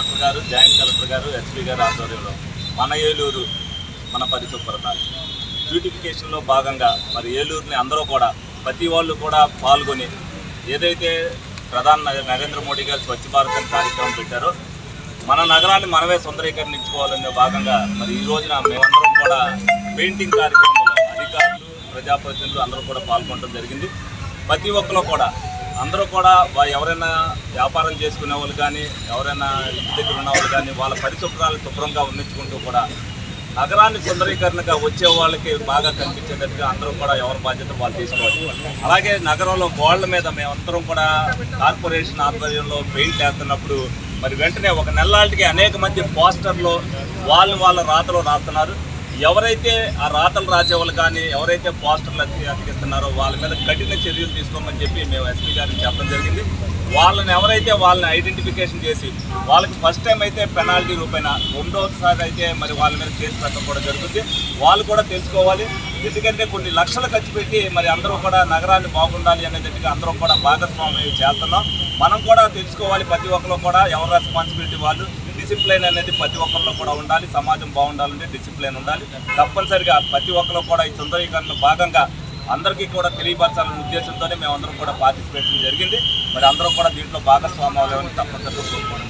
Collector గారు joint collector గారు SP గారు ఆధ్వర్యంలో మన ఏలూరు మన పరిశుభ్రత బ్యూటిఫికేషన్లో భాగంగా మరి ఏలూరుని అందరూ కూడా ప్రతి వాళ్ళు కూడా పాల్గొని ఏదైతే ప్రధాన నరేంద్ర మోడీ గారు స్వచ్ఛ భారత్ అనే కార్యక్రమం పెట్టారో మన నగరాన్ని మనమే సుందరీకరించుకోవాలనే భాగంగా మరి ఈ రోజున మేమందరం కూడా పెయింటింగ్ కార్యక్రమంలో అధికారులు ప్రజాప్రతినిధులు అందరూ కూడా పాల్గొనడం జరిగింది. ప్రతి ఒక్కరు కూడా అందరూ కూడా ఎవరైనా వ్యాపారం చేసుకునే వాళ్ళు కానీ ఎవరైనా ఇంటి దగ్గర ఉన్న వాళ్ళు కానీ వాళ్ళ పరిశుభ్రాలు శుభ్రంగా ఉన్నించుకుంటూ కూడా నగరాన్ని సుందరీకరణగా వచ్చే వాళ్ళకి బాగా కనిపించేటట్టుగా అందరూ కూడా ఎవరి బాధ్యత వాళ్ళు తీసుకోవాలి. అలాగే నగరంలో గోడల మీద మేమందరం కూడా కార్పొరేషన్ ఆధ్వర్యంలో పెయింట్ వేస్తున్నప్పుడు మరి వెంటనే ఒక నెలలాటికి అనేక మంది పోస్టర్లు వాళ్ళు వాళ్ళ రాతలు రాస్తున్నారు. ఎవరైతే ఆ రాతలు రాసేవాళ్ళు కానీ ఎవరైతే పోస్టర్లు అతి అతికిస్తున్నారో వాళ్ళ మీద కఠిన చర్యలు తీసుకోమని చెప్పి మేము ఎస్పీ గారికి చెప్పడం జరిగింది. వాళ్ళని ఎవరైతే వాళ్ళని ఐడెంటిఫికేషన్ చేసి వాళ్ళకి ఫస్ట్ టైం అయితే పెనాల్టీ రూపాయన రెండోసారి అయితే మరి వాళ్ళ మీద కేసు పెట్టడం కూడా జరుగుతుంది. వాళ్ళు కూడా తెలుసుకోవాలి. ఎందుకంటే కొన్ని లక్షలు ఖర్చు పెట్టి మరి అందరూ కూడా నగరాన్ని బాగుండాలి అనేటట్టుగా అందరూ కూడా భాగస్వామ్యం చేస్తున్నాం. మనం కూడా తెలుసుకోవాలి ప్రతి ఒక్కరు కూడా ఎవరు రెస్పాన్సిబిలిటీ వాళ్ళు. డిసిప్లైన్ అనేది ప్రతి ఒక్కరిలో కూడా ఉండాలి సమాజం బాగుండాలంటే డిసిప్లైన్ ఉండాలి. తప్పనిసరిగా ప్రతి ఒక్కరు కూడా ఈ సుందరీకరణ భాగంగా అందరికీ కూడా తెలియపరచాలనే ఉద్దేశంతోనే మేమందరం కూడా పార్టిసిపేట్ చేయడం జరిగింది. మరి అందరూ కూడా దీంట్లో భాగస్వామ్యం తప్పనిసరిగా కోరుకోవడం